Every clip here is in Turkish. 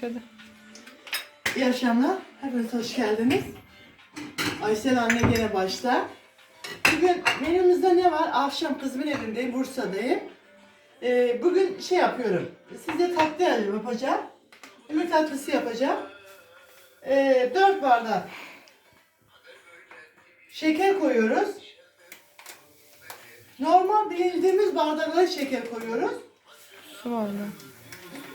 Şöyle. İyi akşamlar. Hepiniz hoş geldiniz. Aysel anne gene başta. Bugün menümüzde ne var? Akşam kızımın evindeyim, Bursa'dayım. Ee, bugün şey yapıyorum. Size tatlı yapacağım. Ümit tatlısı yapacağım. Ee, 4 bardak şeker koyuyoruz. Normal bildiğimiz bardaklara şeker koyuyoruz. Su mı?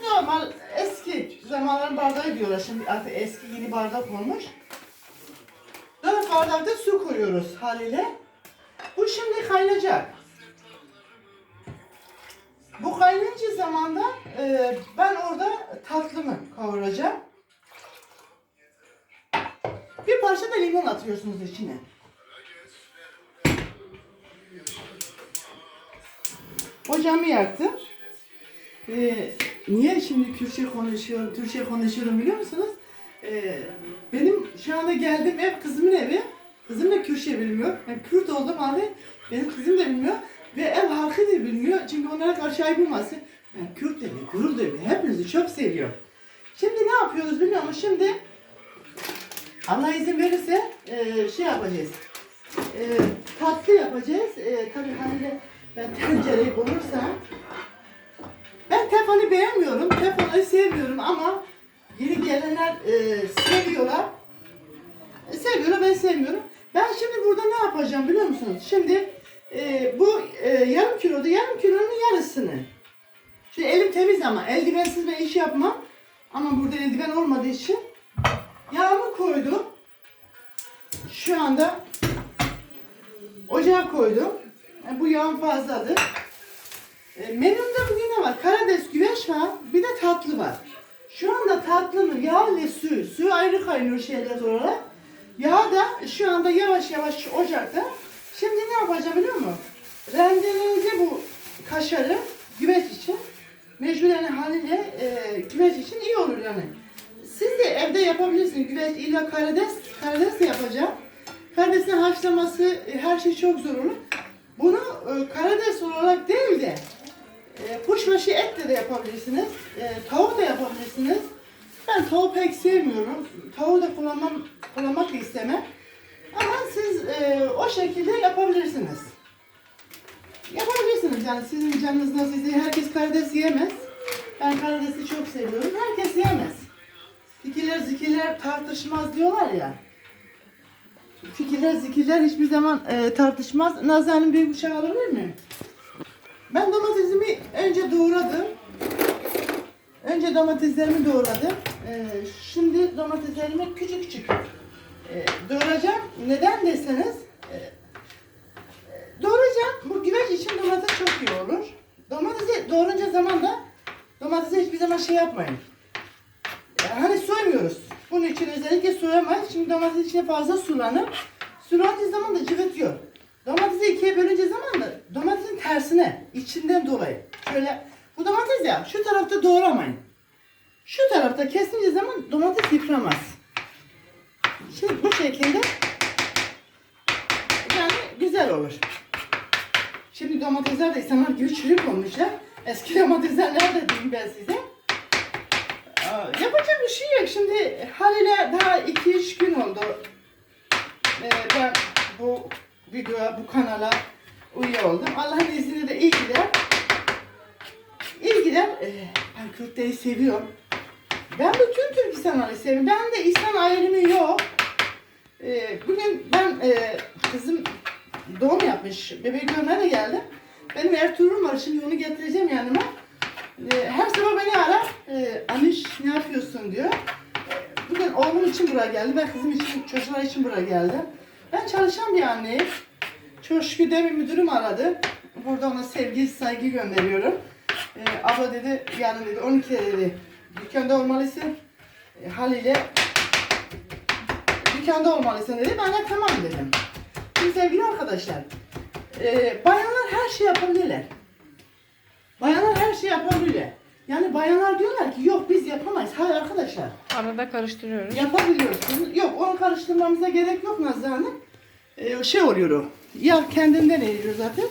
Normal eski zamanların bardağı diyorlar şimdi artık eski yeni bardak olmuş. Dört bardakta su koyuyoruz haliyle. Bu şimdi kaynayacak. Bu kaynayınca zamanda e, ben orada tatlımı kavuracağım. Bir parça da limon atıyorsunuz içine. Ocağımı yaktım. Ee, niye şimdi Kürtçe konuşuyorum, Türkçe konuşuyorum biliyor musunuz? Ee, benim şu anda geldiğim ev kızımın evi. Kızım da Kürtçe bilmiyor. Ben Kürt oldum halde benim kızım da bilmiyor. Ve ev halkı da bilmiyor. Çünkü onlara karşı ayıp olmasın. Ben Kürt dedi, gurur dedi. Hepinizi çok seviyorum. Şimdi ne yapıyoruz biliyor musun? Şimdi Allah izin verirse e, şey yapacağız. E, tatlı yapacağız. E, tabii hani ben tencereyi bulursam teflonu beğenmiyorum, teflonu sevmiyorum ama yeni gelenler e, seviyorlar. E, seviyorlar, ben sevmiyorum. Ben şimdi burada ne yapacağım biliyor musunuz? Şimdi e, bu e, yarım kiloda yarım kilonun yarısını. Şimdi elim temiz ama eldivensiz ben iş yapmam. Ama burada eldiven olmadığı için yağımı koydum. Şu anda ocağa koydum. E, bu yağım fazladır. E, menümde bugün var? Karides, güveç var. Bir de tatlı var. Şu anda tatlının yağ ile suyu. Suyu ayrı kaynıyor şeyler olarak. Yağ da şu anda yavaş yavaş ocakta. Şimdi ne yapacağım biliyor musun? Rendeleyince bu kaşarı güveç için mecburen haliyle e, güveç için iyi olur yani. Siz de evde yapabilirsiniz. Güveç illa karides, karides de yapacağım. Karidesin haşlaması e, her şey çok zor olur. Bunu e, karides olarak değil de e, kuşbaşı etle de yapabilirsiniz. E, tavuk da yapabilirsiniz. Ben tavuğu pek sevmiyorum. Tavuğu da kullanmam, kullanmak da istemem. Ama siz e, o şekilde yapabilirsiniz. Yapabilirsiniz yani sizin canınız nasıl ise herkes karides yiyemez. Ben karidesi çok seviyorum. Herkes yiyemez. Fikirler zikirler tartışmaz diyorlar ya. Fikirler zikirler hiçbir zaman e, tartışmaz. Nazan'ın bir bıçağı alabilir miyim? Ben domatesimi önce doğradım. Önce domateslerimi doğradım. Ee, şimdi domateslerimi küçük küçük e, doğrayacağım. Neden deseniz e, e, doğrayacağım. Bu güveç için domates çok iyi olur. Domatesi doğrayınca zaman da domatesi hiçbir zaman şey yapmayın. E, hani soymuyoruz. Bunun için özellikle soyamayız. Şimdi domates içine fazla sulanır. Sulandığı zaman da cıvıtıyor. Domatesi ikiye bölünce zaman da domatesin tersine, içinden dolayı. Şöyle, bu domates ya, şu tarafta doğramayın. Şu tarafta kesince zaman domates yıpramaz. Şimdi bu şekilde yani güzel olur. Şimdi domatesler de insanlar gibi çürük olmuşlar. Eski domatesler nerede diyeyim ben size. Yapacak bir şey yok. Şimdi haliyle daha 2-3 gün oldu. Ee, ben bu videoya, bu kanala üye oldum. Allah'ın izniyle de iyi gider. İyi gider. Ee, ben Kürtleri seviyorum. Ben bütün Türk insanları seviyorum. Ben de İslam ayrımı yok. Ee, bugün ben e, kızım doğum yapmış. Bebeği görmeye de geldim. Benim Ertuğrul var. Şimdi onu getireceğim yanıma. Ee, her sabah beni arar. Ee, Aniş ne yapıyorsun diyor. Ee, Bugün oğlum için buraya geldi. Ben kızım için, çocuklar için buraya geldim. Ben çalışan bir anneyim. Çok şükür de bir müdürüm aradı. Burada ona sevgi, saygı gönderiyorum. Ee, abla dedi, yarın dedi, 12 dedi, dükkanda olmalısın. Ee, haliyle dükkanda olmalısın dedi. Ben de tamam dedim. Şimdi sevgili arkadaşlar, e, bayanlar her şey yapabilirler. Bayanlar her şey yapabilirler. Yani bayanlar diyorlar ki yok biz yapamayız. Hayır arkadaşlar. Arada karıştırıyoruz. Yapabiliyorsunuz. Yok onu karıştırmamıza gerek yok Nazlı Hanım. Ee, şey oluyor o. Ya kendinden eriyor zaten.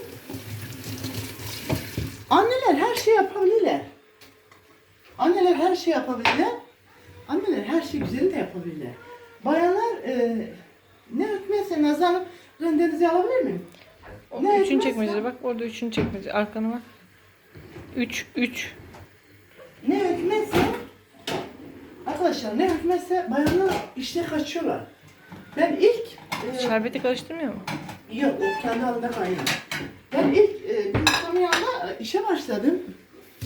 Anneler her şey yapabilirler. Anneler her şey yapabilirler. yapabilirler. Her şey güzelini de yapabilirler. Bayanlar e, ne hükmetse nazarım rendenizi alabilir miyim? O Ne üçün etmezse- çekmecede bak orada üçün çekmece. Arkana bak. Üç, üç. Ne hükmetse arkadaşlar ne hükmetse bayanlar işte kaçıyorlar. Ben ilk e, Şerbeti karıştırmıyor mu? Yok, o kendi halinde kaynıyor. Ben ilk e, bir e, işe başladım.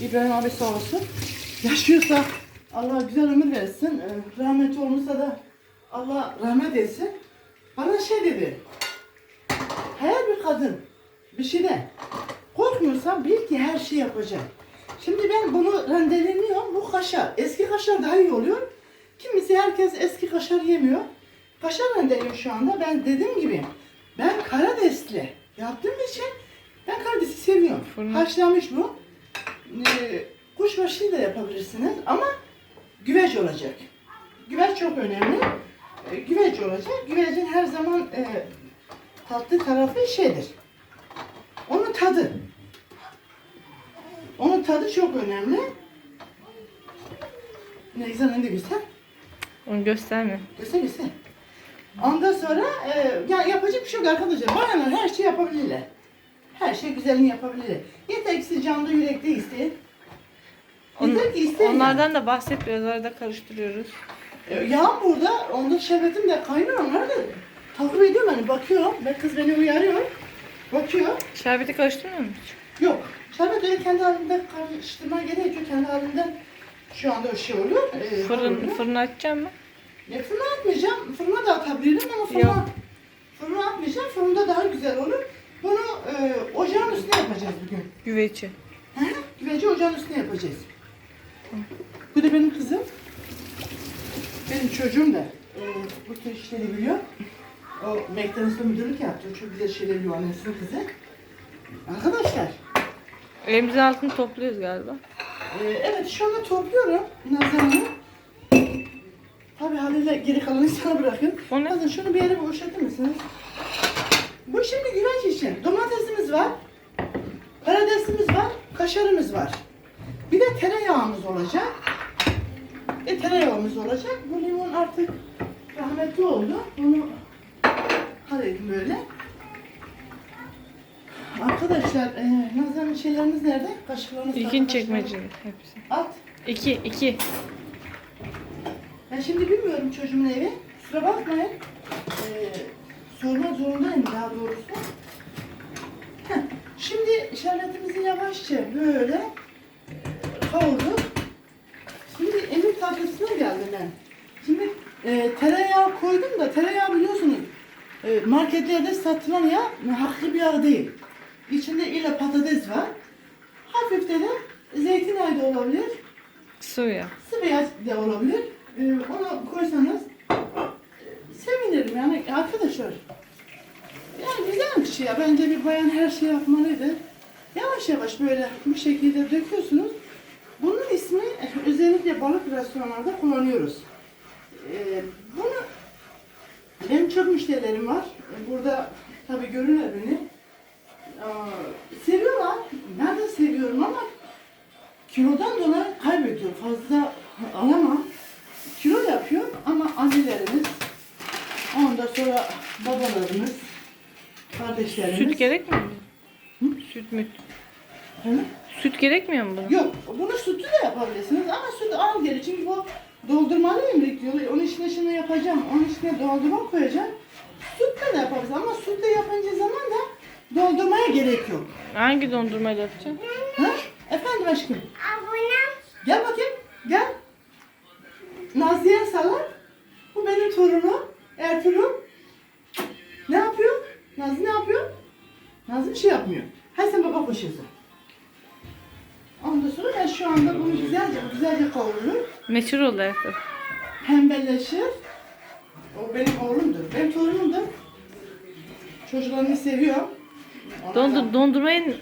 İbrahim abi sağ olsun. Yaşıyorsa Allah güzel ömür versin. E, rahmetli olmuşsa da Allah rahmet etsin. Bana şey dedi. Her bir kadın bir şeyde korkmuyorsa bil ki her şey yapacak. Şimdi ben bunu rendeleniyorum. Bu kaşar. Eski kaşar daha iyi oluyor. Kimisi herkes eski kaşar yemiyor. Kaşar rendeliyorum şu anda. Ben dediğim gibi ben karidesli yaptığım için ben karidesi seviyorum. Fırına- Haşlanmış bu. Ee, kuşbaşı da yapabilirsiniz ama güveç olacak. Güveç çok önemli. Ee, güveç olacak. Güvecin her zaman e, tatlı tarafı şeydir. Onun tadı. Onun tadı çok önemli. Ne güzel ne de güzel. Onu gösterme. Göster göster. Ondan sonra e, ya yapacak bir şey yok arkadaşlar. Bayanlar her şeyi yapabilirler. Her şey güzelini yapabilirler. Yeter ki siz canlı yürekli isteyin. Yeter ki isteyin. Onlardan da bahset biraz arada karıştırıyoruz. E, yağım burada. Onda şerbetim de kaynıyor. Onlar da takip ediyor beni. Bakıyor. Ben kız beni uyarıyor. Bakıyor. Şerbeti karıştırmıyor mu hiç? Yok. Şerbet öyle kendi halinde karıştırma gerekiyor. Kendi halinden şu anda o şey oluyor. E, Fırın, oluyor. fırını açacağım mı? Ya fırına atmayacağım. Fırına da atabilirim ama fırına, Yok. fırına atmayacağım. Fırında daha güzel olur. Bunu e, ocağın üstüne yapacağız bugün. Güveci. Hı hı. Güveci ocağın üstüne yapacağız. Bu da benim kızım. Benim çocuğum da e, bu tür işleri biliyor. O McDonald's'ta müdürlük yaptı. Çok güzel şeyler biliyor annesinin kızı. Arkadaşlar, Elimizin altını topluyoruz galiba. e, evet şu anda topluyorum Nazan'ı. Tabii haliyle geri kalanı sana bırakın. O ne? Bakın şunu bir yere boşaltır mısınız? Bu şimdi güveç için. Domatesimiz var. Karidesimiz var. Kaşarımız var. Bir de tereyağımız olacak. E tereyağımız olacak. Bu limon artık rahmetli oldu. Bunu halledin böyle. Arkadaşlar, e, Nazan'ın şeyleriniz nerede? Kaşıklarınız, İkinci çekmece hepsi. At. İki, iki. Ben şimdi bilmiyorum çocuğumun evi. Kusura bakmayın. Ee, sormak zorundayım daha doğrusu. Heh, Şimdi şerbetimizi yavaşça böyle e, kavurduk. Şimdi emir tatlısına geldim ben. Şimdi e, tereyağı koydum da tereyağı biliyorsunuz e, marketlerde satılan yağ haklı bir yağ değil. İçinde illa patates var. Hafif de de zeytinyağı da olabilir. Yağ. Sıvı yağ da olabilir. Ee, onu koysanız sevinirim yani arkadaşlar. Yani güzel bir şey ya. Bence bir bayan her şeyi yapmalıydı. Yavaş yavaş böyle bu şekilde döküyorsunuz. Bunun ismi e, özellikle balık restoranlarda kullanıyoruz. Ee, bunu benim çok müşterilerim var. Burada tabii görürler beni. Aa, seviyorlar. Ben de seviyorum ama kilodan dolayı kaybediyor. Fazla alamam. Kilo yapıyor ama annelerimiz, ondan sonra babalarımız, kardeşlerimiz. Süt gerekmiyor mu? Süt mü? Süt gerekmiyor mu buna? Yok, bunu sütlü de yapabilirsiniz ama süt al geri çünkü bu doldurmalı emrik diyorlar. Onun içine şunu yapacağım, onun içine doldurma koyacağım. Sütle de yapabilirsiniz ama sütle yapınca zaman da doldurmaya gerek yok. Hangi dondurmayla yapacaksın? Ha? Efendim aşkım? Gel bakayım, gel. Nazlı'ya sallar. Bu benim torunum. Ertuğrul. Ne yapıyor? Nazlı ne yapıyor? Nazlı bir şey yapmıyor. Hay sen baba koşuyorsun. Ondan sonra ben şu anda bunu güzelce güzelce kavururum. Meşhur oldu taraf. Pembeleşir. O benim oğlumdur. Benim torunumdur. Çocuklarını seviyor. Dondur, dondurmayı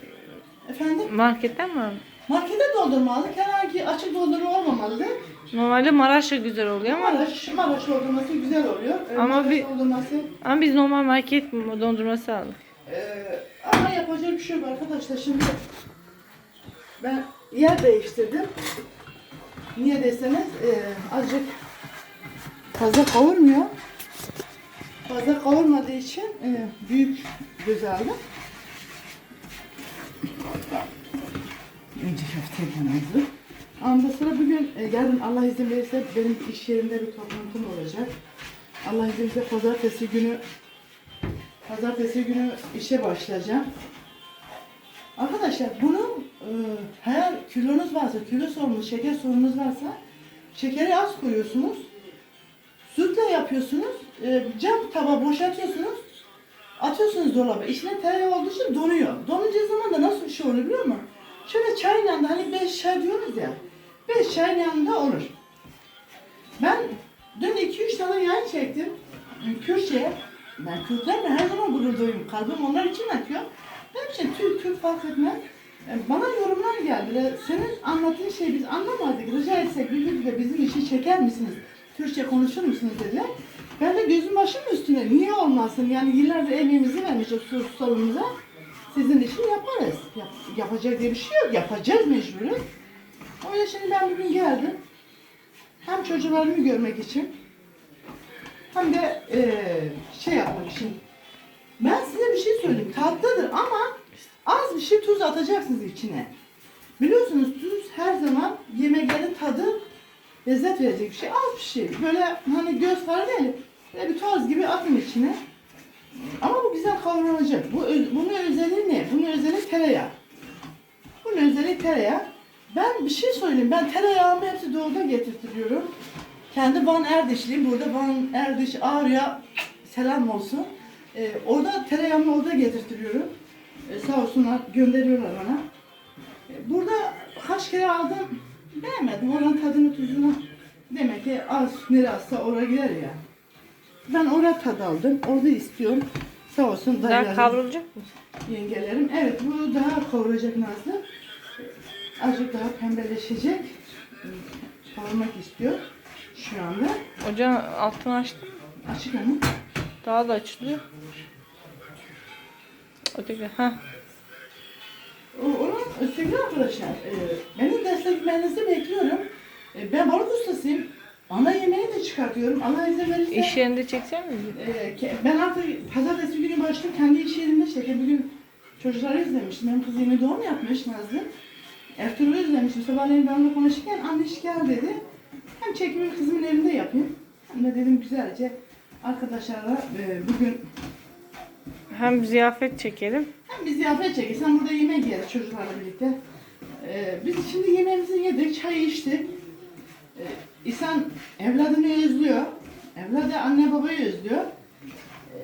Efendim? marketten mi aldın? Markete doldurmalı. Herhangi açık doldurma olmamalı. Normalde Maraş'ta güzel oluyor ama Maraş, Maraş doldurması güzel oluyor. Ee, Ama Maraş bir- doldurması ama biz normal market dondurması aldık. Ee, ama yapacak bir şey yok arkadaşlar. Şimdi ben yer değiştirdim. Niye deseniz e, azıcık fazla kavurmuyor. Fazla kavurmadığı için e, büyük göz aldım. Önce köfte hazır. Ondan sonra bugün e, yarın Allah izin verirse benim iş yerinde bir toplantım olacak. Allah izin verirse pazartesi günü pazartesi günü işe başlayacağım. Arkadaşlar bunu e, eğer kilonuz varsa, kilo sorunuz, şeker sorunuz varsa şekeri az koyuyorsunuz. Sütle yapıyorsunuz. E, cam tabağı boşaltıyorsunuz. Atıyorsunuz dolaba. İçine tereyağı olduğu için donuyor. Donacağı zaman da nasıl bir şey oluyor biliyor musun? Şöyle çayın yanında hani 5 çay diyoruz ya. 5 çayın yanında olur. Ben dün 2-3 tane yayın çektim. Kürtçe'ye. Ben Kürtlerle her zaman gurur duyuyorum. Kalbim onlar için atıyor. Benim için Türk, Kürt fark etmez. E, Bana yorumlar geldi. Senin anlattığın şeyi biz anlamadık. Rica etsek bir de bizim işi çeker misiniz? Türkçe konuşur musunuz dediler. Başım üstüne. Niye olmasın? Yani yıllardır emeğimizi vermişiz su salonumuza. Sizin için yaparız. Yap, yapacak diye bir şey yok. Yapacağız mecburuz. O yüzden şimdi ben bugün geldim. Hem çocuklarımı görmek için hem de eee, şey yapmak için. Ben size bir şey söyleyeyim. Tatlıdır ama az bir şey tuz atacaksınız içine. Biliyorsunuz tuz her zaman yemeklerin tadı lezzet verecek bir şey. Az bir şey. Böyle hani göz kararı değil. Böyle bir toz gibi atın içine. Ama bu güzel kavrulacak. Bu, bunun özelliği ne? Bunun özelliği tereyağı. Bunun özelliği tereyağı. Ben bir şey söyleyeyim. Ben tereyağımı hepsi doğuda getirtiyorum. Kendi Van Erdişliyim. Burada Van Erdiş Ağrı'ya selam olsun. Ee, orada tereyağımı orada getirtiyorum. Ee, sağ olsunlar gönderiyorlar bana. Ee, burada kaç kere aldım beğenmedim. Oranın tadını tuzunu demek ki az nereye azsa oraya gider ya. Ben orada tad aldım. Orada istiyorum. Sağ olsun Daha kavrulacak mı? yengelerim. Evet bu daha kavuracak Nazlı. Azıcık daha pembeleşecek. Kavurmak istiyor şu anda. Ocağın altını açtım. Açık ama. Daha da açılıyor. Öteki. Ha. O- Onun sevgili arkadaşlar, e, benim desteklemenizi bekliyorum. E, ben balık ustasıyım. Ana yemeği de çıkartıyorum. Allah izin verirse. İş yerinde çekecek misin? e, ke- ben artık pazartesi günü başladım. Kendi iş yerimde çekim. Bugün çocukları izlemiştim. Benim kız yeni doğum yapmış Nazlı. Ertuğrul'u izlemiştim. Sabahleyin ben onunla konuşurken anne iş gel dedi. Hem çekimimi kızımın evinde yapayım. Hem de dedim güzelce arkadaşlarla e, bugün Hem ziyafet çekelim. Hem biz ziyafet çekeriz. Sen burada yemek yeriz çocuklarla birlikte. Ee, biz şimdi yemeğimizi yedik, çay içtik. Ee, İhsan evladını özlüyor. Evladı anne babayı özlüyor. Ee,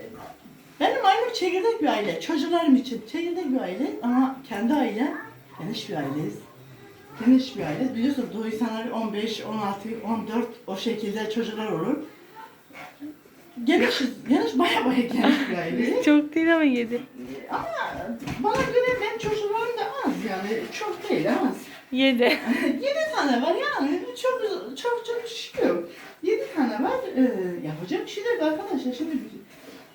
benim ailem çekirdek bir aile. Çocuklarım için çekirdek bir aile ama kendi ailem geniş bir aileyiz. Geniş bir aile. Biliyorsun Doğu insanlar 15, 16, 14 o şekilde çocuklar olur. Geniş, geniş baya baya geniş bir aileyiz. Çok değil ama yedi. Ama bana göre benim çocuklarım da az yani çok değil az. Yedi. Yedi tane var yani çok çok çok şey yok. Yedi tane var ee, yapacak bir şey yok arkadaşlar. Şimdi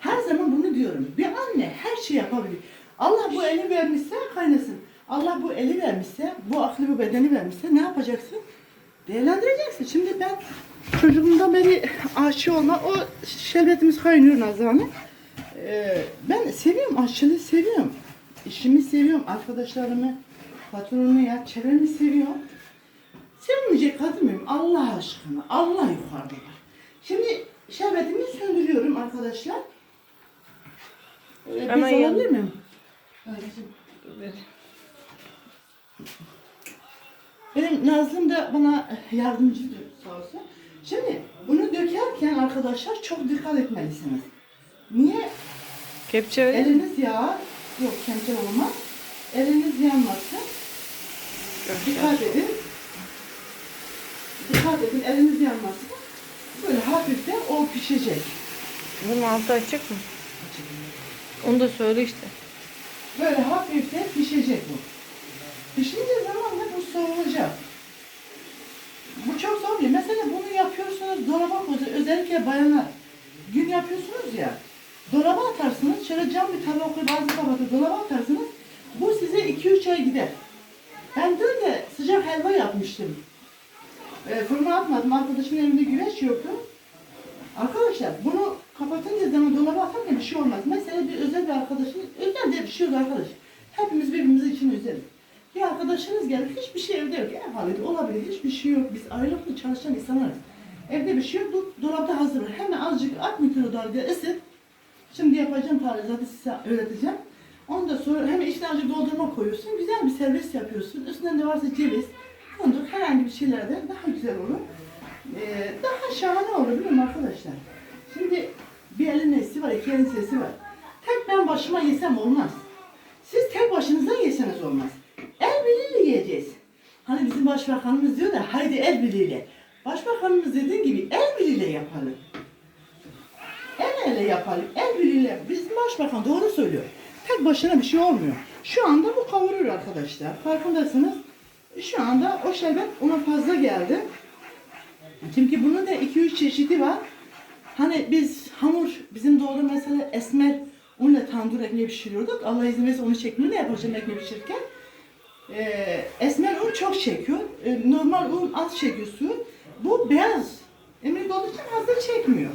her zaman bunu diyorum. Bir anne her şey yapabilir. Allah bu eli vermişse kaynasın. Allah bu eli vermişse, bu aklı bu bedeni vermişse ne yapacaksın? Değerlendireceksin. Şimdi ben çocukluğumdan beri aşçı olma, o şerbetimiz kaynıyor Nazane. Ee, ben seviyorum, aşçılığı seviyorum. İşimi seviyorum, arkadaşlarımı, patronumu ya, çevremi seviyorum. Sevmeyecek kadın mıyım? Allah aşkına, Allah yukarıda var. Şimdi şerbetimi söndürüyorum arkadaşlar. Ee, Hemen bez yan- miyim? Benim Nazım da bana yardımcıdır sağ olsun. Şimdi bunu dökerken arkadaşlar çok dikkat etmelisiniz. Niye? Kepçe. Eliniz yağ, yok kemçe olmaz. Eliniz yanmasın. Dikkat edin. Dikkat edin, eliniz yanmasın. Böyle hafif de o pişecek. Bunun altı açık mı? Onu da söyle işte. Böyle hafif de pişecek bu. Pişince zaman da bu soğuyacak. Bu çok zor değil. Mesela bunu yapıyorsunuz dolaba koyuyorsunuz. Özellikle bayanlar. Gün yapıyorsunuz ya. Dolaba atarsınız. Şöyle cam bir tabak koyup bazı tabakta dolaba atarsınız. Bu size 2-3 ay gider. Ben dün de sıcak helva yapmıştım. E, fırına atmadım. Arkadaşımın evinde güveç yoktu. Arkadaşlar bunu kapatınca zaman dolaba atarken bir şey olmaz. Mesela bir özel bir arkadaşın, özel diye bir şey arkadaş. Hepimiz birbirimiz için özel. Bir arkadaşınız gelir, hiçbir şey evde yok. Ev halinde olabilir, hiçbir şey yok. Biz ayrılıklı çalışan insanlarız. Evde bir şey yok, bu dolapta hazır. Hemen azıcık at mikrodalgaya ısıt. Şimdi yapacağım tarifatı size öğreteceğim. Ondan sonra hemen içine azıcık doldurma koyuyorsun. Güzel bir servis yapıyorsun. Üstüne de varsa ceviz, fındık herhangi bir şeylerden daha güzel olur. Ee, daha şahane olur biliyor musun arkadaşlar? Şimdi bir elin nesi var, iki elin sesi var. Tek ben başıma yesem olmaz. Siz tek başınıza yeseniz olmaz. El birliğiyle yiyeceğiz. Hani bizim başbakanımız diyor da haydi el birliğiyle. Başbakanımız dediğin gibi el birliğiyle yapalım. El ele yapalım. El birliğiyle. Bizim başbakan doğru söylüyor. Tek başına bir şey olmuyor. Şu anda bu kavuruyor arkadaşlar. Farkındasınız. Şu anda o şerbet ona fazla geldi. Çünkü bunun da 2-3 çeşidi var. Hani biz hamur, bizim doğru mesela esmer unla tandır ekmeği pişiriyorduk. Allah izin verirse onu şeklinde yapacağım ekmeği pişirirken. Ee, esmer un çok çekiyor. Ee, normal un az çekiyor su. Bu beyaz. Emir olduğu için fazla çekmiyor.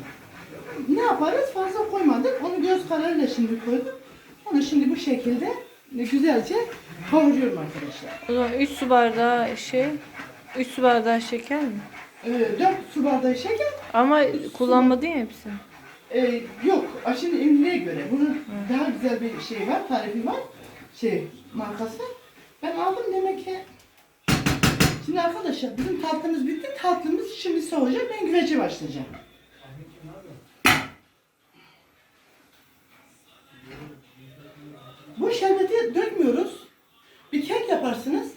Ne yaparız? Fazla koymadık. Onu göz kararıyla şimdi koyduk. Onu şimdi bu şekilde güzelce kavuruyorum arkadaşlar. O zaman 3 su bardağı şey, 3 su bardağı şeker mi? Ee, 4 su bardağı şeker, Ama kullanmadın ya hepsini. Ee, yok, aşırı ünlüye göre. Bunun daha güzel bir şey var, tarifi var. Şey, markası. Ben aldım demek ki. Şimdi arkadaşlar bizim tatlımız bitti. Tatlımız şimdi soğuyacak. Ben güvece başlayacağım. Bu şerbeti dökmüyoruz. Bir kek yaparsınız.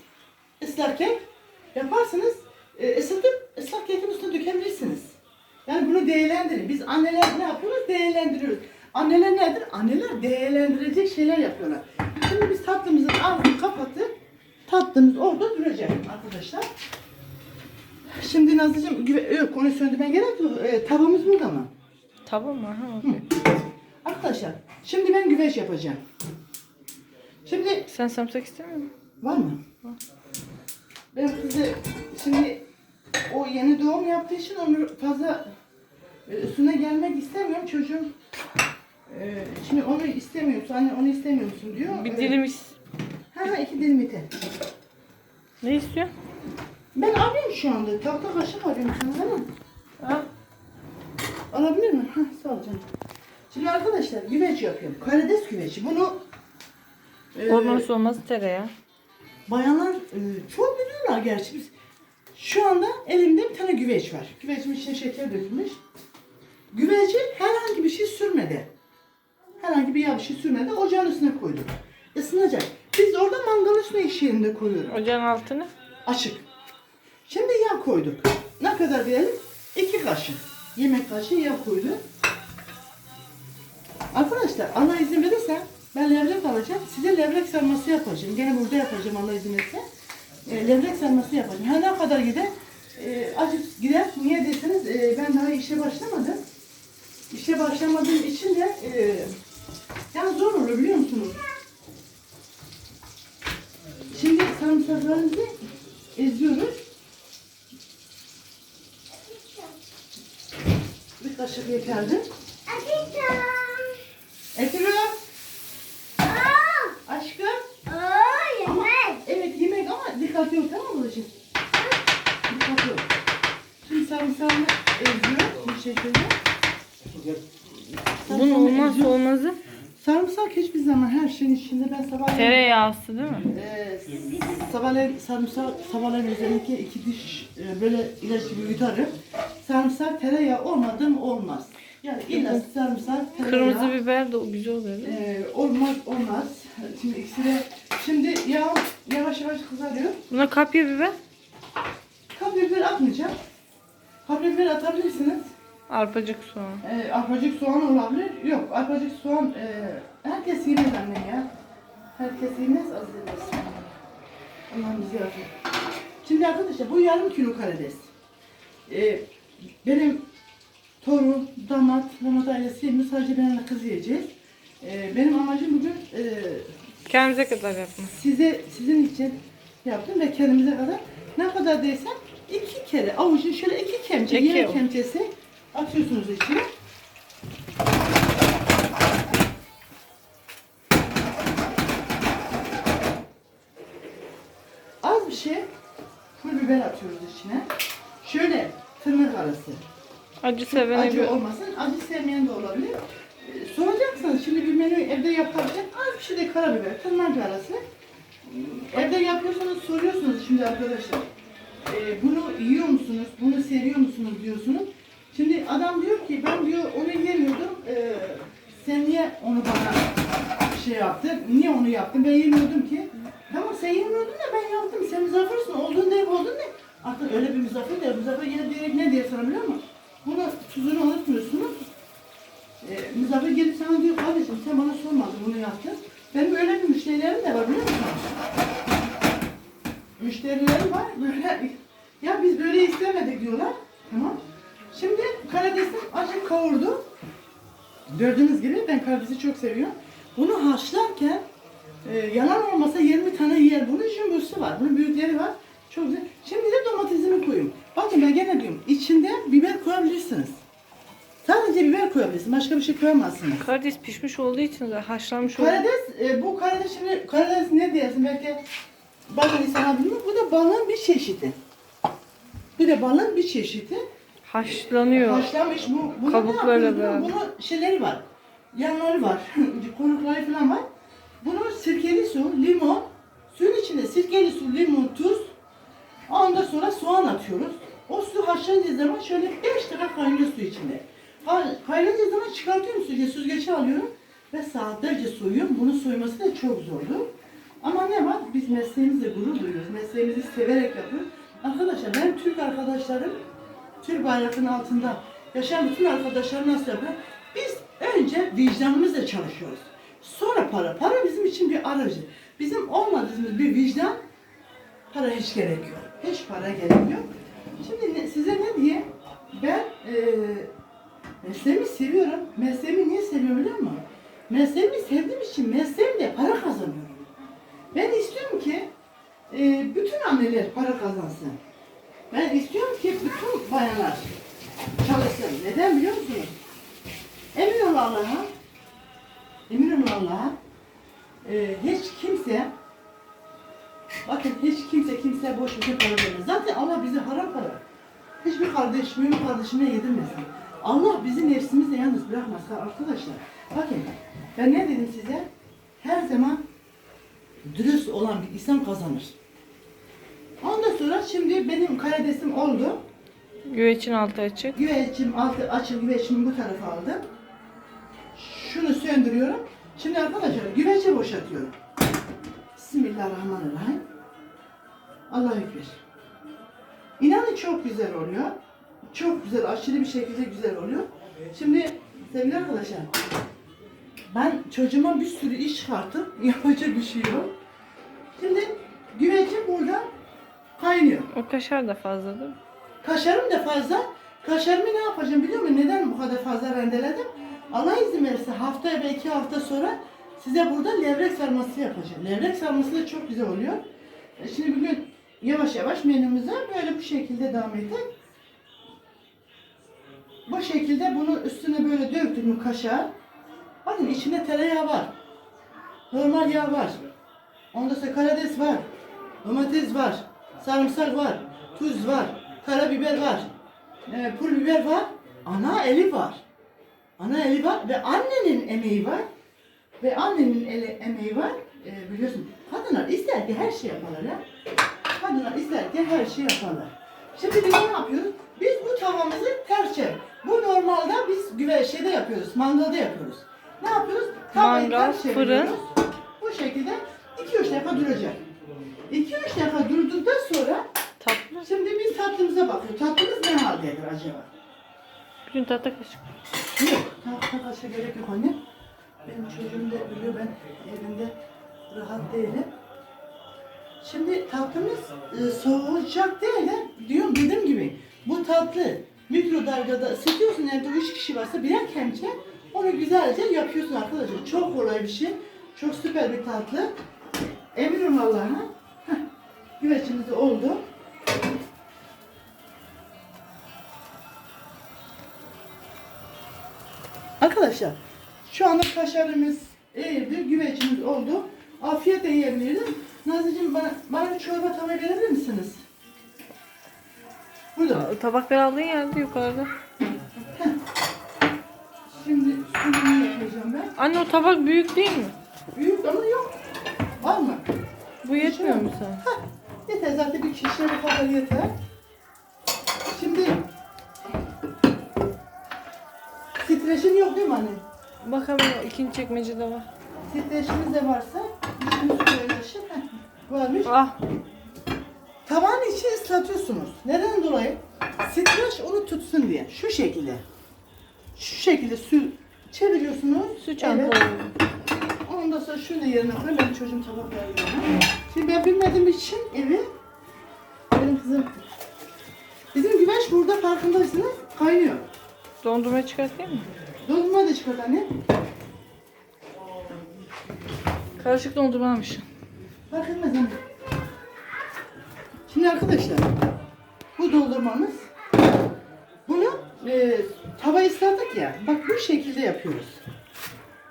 Islak kek. Yaparsınız. E, ısıtıp ıslak kekin üstüne dökebilirsiniz. Yani bunu değerlendirin. Biz anneler ne yapıyoruz? Değerlendiriyoruz. Anneler nedir? Anneler değerlendirecek şeyler yapıyorlar. Şimdi biz tatlımızın ağzını kapatıp tatlımız orada duracak arkadaşlar. Şimdi Nazlıcığım, yok onu söndürmen gerek yok. E, tavamız burada mı? Tamam mı? Ha. Arkadaşlar, şimdi ben güveç yapacağım. Şimdi Sen sarımsak istemiyor musun? Var mı? Ben size şimdi o yeni doğum yaptığı için onu fazla e, üstüne gelmek istemiyorum çocuğum. e, Şimdi onu istemiyorsun, anne onu istemiyorsun diyor. Bir E, dilim is- Ha ha, iki dilim yeter. Ne istiyor? Ben arıyorum şu anda. Tahta kaşık arıyorum sana değil mi? Ha? Alabilir miyim? Ha, sağ ol canım. Şimdi arkadaşlar güveç yapıyorum. Karides güveci. Bunu e, Olmazsa olmaz tereyağı. Bayanlar e, çok biliyorlar gerçi biz. Şu anda elimde bir tane güveç var. Güvecimin içine şeker dökülmüş. Güveci herhangi bir şey sürmedi. Herhangi bir yağ bir şey sürmedi. Ocağın üstüne koyduk. Isınacak. Biz orada mangalın üstüne iş yerinde koyuyoruz. Ocağın altını. Açık. Şimdi yağ koyduk. Ne kadar diyelim? İki kaşık. Yemek kaşığı yağ koyduk. Arkadaşlar Allah izin verirse ben levrek alacağım. Size levrek sarması yapacağım. Gene burada yapacağım Allah izin verirse. E, levrek sarması yapacağım. Ha ne kadar gider? E, acık gider. Niye deseniz e, ben daha işe başlamadım. İşe başlamadığım için de e, yani zor olur biliyor musunuz? Şimdi sarımsaklarımızı eziyoruz. Bir kaşık yeterli. Ekran. Aşkım. Ama, evet yemek ama dikkat yok tamam mı babacığım? Dikkat yok. Şimdi sarımsağını eziyorum bu şekilde. Bunun Sarımsağını olmazsa eziyorum. olmazı Sarımsak hiçbir zaman her şeyin içinde ben sabah tereyağısı değil mi? Ee, sabahleyin sarımsak, sabahleyin özellikle iki diş e, böyle ilaç gibi yutarım. Sarımsak, tereyağı olmadı mı olmaz. Yani illa sarımsak, tereyağı. Kırmızı biber de güzel oluyor değil mi? e, olmaz, olmaz. Şimdi ikisi de, şimdi yağ yavaş yavaş kızarıyor. Buna kapya biber, Kapya biber atmayacağım. Kapya biber atabilirsiniz. arpacık soğan. E, arpacık soğan olabilir. Yok, arpacık soğan e, herkes yemez anne ya. Herkes yemez, az yemez. Allah'ım bizi yardım. Şimdi arkadaşlar bu yarım kilo karides. E, benim torun, damat, damat ailesi yemiyor. Sadece benimle kız yiyeceğiz. Ee, benim amacım bugün e, Kendinize kadar yapma. size, sizin için yaptım ve kendimize kadar ne kadar desem iki kere avucun şöyle iki kemçe, İki yemek avuç. kemçesi atıyorsunuz içine. Az bir şey pul biber atıyoruz içine. Şöyle tırnak arası. Acı sevene Acı göre. olmasın. Acı sevmeyen de olabilir. Ee, soracaksınız şimdi bir menü evde yaparken az bir şey de karabiber, tırnak arası. Evde yapıyorsanız soruyorsunuz şimdi arkadaşlar. Ee, bunu yiyor musunuz? Bunu seviyor musunuz diyorsunuz. Şimdi adam diyor ki ben diyor onu yemiyordum. Ee, sen niye onu bana şey yaptın? Niye onu yaptın? Ben yemiyordum ki. Tamam sen yemiyordun da ben yaptım. Sen misafirsin. Oldun da hep oldun da. Artık öyle bir misafir de misafir yine diyerek ne diye sana biliyor musun? Bunu tuzunu unutmuyorsunuz. Ee, misafir gelip sana diyor kardeşim sen bana sormadın bunu yaptın. Benim öyle bir müşterilerim de var biliyor musun? Müşterilerim var böyle ya biz böyle istemedik diyorlar. Tamam. Şimdi karidesim acı kavurdu. Gördüğünüz gibi ben karidesi çok seviyorum. Bunu haşlarken e, yalan olmasa 20 tane yer. Bunun jumbosu var. Bunun büyükleri var. Çok güzel. Koyabilirsiniz. Başka bir şey koyamazsınız. Karides pişmiş olduğu için de haşlanmış olduğu Karides, e, bu karides şimdi, karides ne diyorsun belki bazı insanlar bilmiyor. Bu da balığın bir çeşidi. Bu da balığın bir çeşidi. haşlanıyor. Haşlanmış bu. Kabuklarla ne yapıyoruz? beraber. Bunun, şeyleri var. Yanları var. Konukları falan var. Bunun sirkeli su, limon, suyun içinde sirkeli su, limon, tuz. Ondan sonra soğan atıyoruz. O su haşlanınca zaman şöyle 5 dakika kaynıyor su içinde. Kaynayınca zaman çıkartıyorum suyu, süzgece alıyorum ve saatlerce soyuyorum. Bunun soyması da çok zordu. Ama ne var? Biz mesleğimizle gurur duyuyoruz. Mesleğimizi severek yapıyoruz. Arkadaşlar ben Türk arkadaşlarım Türk bayrağının altında yaşayan bütün arkadaşlar nasıl yapıyor? Biz önce vicdanımızla çalışıyoruz. Sonra para. Para bizim için bir aracı. Bizim olmadığımız bir vicdan para hiç gerek yok. Hiç para gerek yok. Şimdi size ne diye? Ben eee mesleğimi seviyorum. Mesleğimi niye seviyorum biliyor musun? Mesleğimi sevdiğim için mesleğimle para kazanıyorum. Ben istiyorum ki eee, bütün anneler para kazansın. Ben istiyorum ki bütün bayanlar çalışsın. Neden biliyor musunuz? Emin ol Allah'a, emin ol Allah'a, e, hiç kimse, bakın hiç kimse kimse boş bir para vermez. Zaten Allah bize haram para. Hiçbir kardeş, mümin kardeşine yedirmesin. Allah bizi nefsimizle yalnız bırakmaz arkadaşlar. Bakın ben ne dedim size? Her zaman dürüst olan bir insan kazanır. Ondan sonra şimdi benim karidesim oldu. Güveçin altı açık. Güveçim altı açık güveçimi bu tarafa aldım. Şunu söndürüyorum. Şimdi arkadaşlar güveci boşaltıyorum. Bismillahirrahmanirrahim. Allah ekber. İnanın çok güzel oluyor. Çok güzel, aşırı bir şekilde güzel oluyor. Şimdi sevgili arkadaşlar, ben çocuğuma bir sürü iş çıkartıp yapacak bir şey yok. Şimdi güvecim burada kaynıyor. O kaşar da fazla değil mi? Kaşarım da fazla. Kaşarımı ne yapacağım biliyor musun? Neden bu kadar fazla rendeledim? Allah izin verirse haftaya ve iki hafta sonra size burada levrek sarması yapacağım. Levrek sarması da çok güzel oluyor. E Şimdi bugün yavaş yavaş menümüze böyle bu şekilde devam ettik. Bu şekilde bunun üstüne böyle döktüm mü kaşar. Bakın içinde tereyağı var. Normal yağ var. Ondan sonra karides var. Domates var. Sarımsak var. Tuz var. Karabiber var. E, pul biber var. Ana eli var. Ana eli var ve annenin emeği var. Ve annenin eli, emeği var. E, biliyorsun kadınlar ister her şey yaparlar ya. Kadınlar ister her şey yaparlar. Şimdi biz ne yapıyoruz? Biz bu tavamızı ters çevir. Bu normalde biz güve şeyde yapıyoruz. Mangalda yapıyoruz. Ne yapıyoruz? Tavayı Mangal, ters fırın. çeviriyoruz. Bu şekilde 2-3 dakika duracak. 2-3 dakika durduktan sonra Tatlı. Şimdi biz tatlımıza bakıyoruz. Tatlımız ne haldedir acaba? Bugün tatlı kaşık. Yok, tatlı kaşığa gerek yok anne. Benim çocuğum da biliyor ben evimde rahat değilim. Şimdi tatlımız e, soğuyacak değil de diyorum dediğim gibi bu tatlı mikrodalgada ısıtıyorsun evde 3 kişi varsa birer kemçe onu güzelce yapıyorsun arkadaşlar. Çok kolay bir şey. Çok süper bir tatlı. Eminim Allah'a. Güveçimiz oldu. Arkadaşlar şu anda kaşarımız eridi, güvecimiz oldu. Afiyetle yiyebiliriz. Nazlıcığım bana, bana bir çorba tava verebilir misiniz? Tabakları aldığın yerde yukarıda. Şimdi sunumunu yapacağım ben. Anne o tabak büyük değil mi? Büyük ama yok. Var mı? Bu yetmiyor mu sana? Hah, yeter zaten bir kişiye bu kadar yeter. Şimdi Streçin yok değil mi anne? Bak hemen o ikinci çekmecede var. Streçimiz de varsa işimiz paylaşır. Heh, Varmış. Ah Tavanın içi ıslatıyorsunuz. Neden dolayı? Streç onu tutsun diye. Şu şekilde. Şu şekilde su çeviriyorsunuz. su çantaları. Ondan sonra şunu yerine koy. Benim çocuğum tabak yerine. Şimdi ben bilmediğim için evi benim kızım bizim güveç burada farkındaysınız kaynıyor. Dondurma çıkartayım mı? Dondurma da çıkart anne. Karışık dondurmamış. Fark etmez anne. Şimdi arkadaşlar bu doldurmamız bunu e, tavayı ıslattık ya bak bu şekilde yapıyoruz.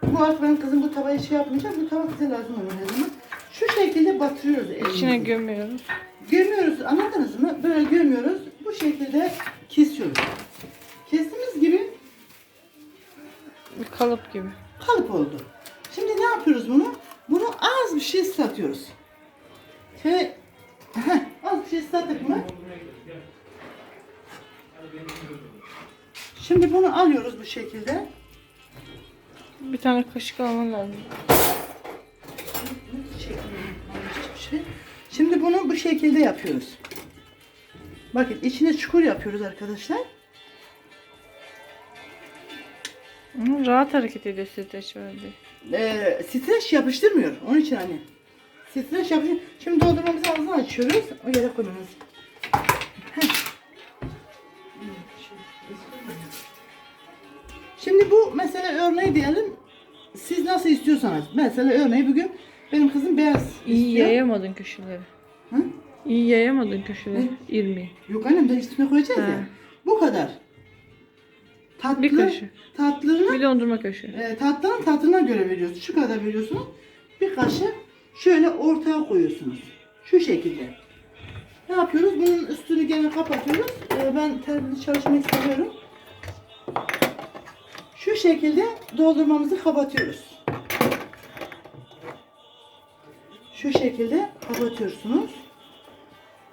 Bu artık benim kızım bu tavayı şey yapmayacak. Bu tava bize lazım olur her zaman. Şu şekilde batırıyoruz elimizi. İçine gömüyoruz. Gömüyoruz anladınız mı? Böyle gömüyoruz. Bu şekilde kesiyoruz. Kestiğimiz gibi Bir kalıp gibi. kalıp oldu. Şimdi ne yapıyoruz bunu? Bunu az bir şey ıslatıyoruz. Şöyle heh, az bir şey ıslattık mı? Şimdi bunu alıyoruz bu şekilde. Bir tane kaşık alman lazım. Şimdi bunu bu şekilde yapıyoruz. Bakın içine çukur yapıyoruz arkadaşlar. Rahat hareket ediyor streç verdi. Ee, streç yapıştırmıyor. Onun için hani. Streç yapıştır. Şimdi doldurmamızı ağzını açıyoruz. O yere koyuyoruz. Bu mesela örneği diyelim. Siz nasıl istiyorsanız. Mesela örneği bugün benim kızım beyaz İyi istiyor. yayamadın köşeleri. Hı? İyi yayamadın köşeleri. İrmiği. Yok annem de üstüne koyacağız He. ya. Bu kadar. Tatlı, Bir kaşık. tatlılığına Bir dondurma kaşığı. E, tatlının tatlına göre veriyorsunuz. Şu kadar veriyorsunuz. Bir kaşık şöyle ortaya koyuyorsunuz. Şu şekilde. Ne yapıyoruz? Bunun üstünü gene kapatıyoruz. E, ben terbiyeli çalışmayı seviyorum. Şu şekilde doldurmamızı kapatıyoruz. Şu şekilde kapatıyorsunuz.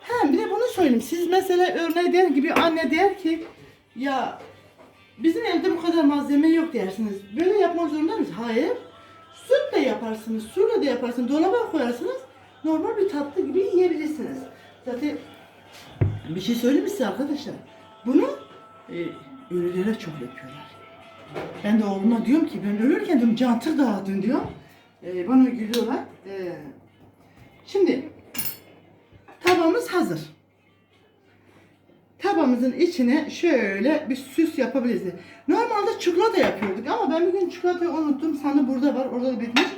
Hem bir de bunu söyleyeyim. Siz mesela örneği der gibi anne der ki ya Bizim evde bu kadar malzeme yok dersiniz. Böyle yapmak zorunda mısınız? Hayır. Sütle yaparsınız, suyla da yaparsınız, dolaba koyarsınız. Normal bir tatlı gibi yiyebilirsiniz. Zaten bir şey söyleyeyim mi size arkadaşlar? Bunu e, ünlüler çok yapıyorlar. Ben de oğluma diyorum ki ben ölürken diyorum cantır dağıtın diyor. E, bana gülüyorlar. E, şimdi tabağımız hazır. Tabağımızın içine şöyle bir süs yapabiliriz. Normalde çikolata yapıyorduk ama ben bugün çikolatayı unuttum. Sandı burada var, orada da bitmiş.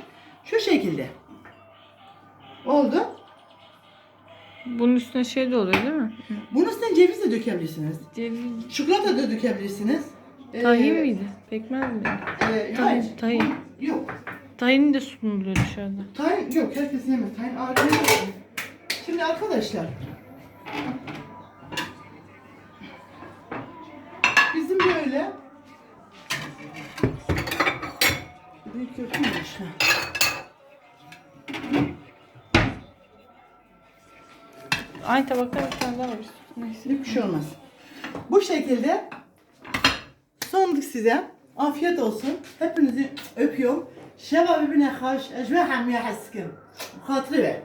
Şu şekilde. Oldu. Bunun üstüne şey de oluyor değil mi? Bunun üstüne ceviz de dökebilirsiniz. Ceviz. Çikolata da dökebilirsiniz. Ee, Tahin miydi? Pekmez miydi? E, Tahin, hayır. tahin. Yok. Tahinin de sunuluyor dışarıda. Tahin yok. Herkes yemez. Tahin ağır gelir. Şimdi arkadaşlar. Bizim böyle büyük yapılmış. Aynı tabakta bir tane daha var. Neyse. Bir şey olmaz. Bu şekilde sunduk size. Afiyet olsun. Hepinizi öpüyorum. Şevabi bine haş. Ecve hamya haskim. Hatırı ver.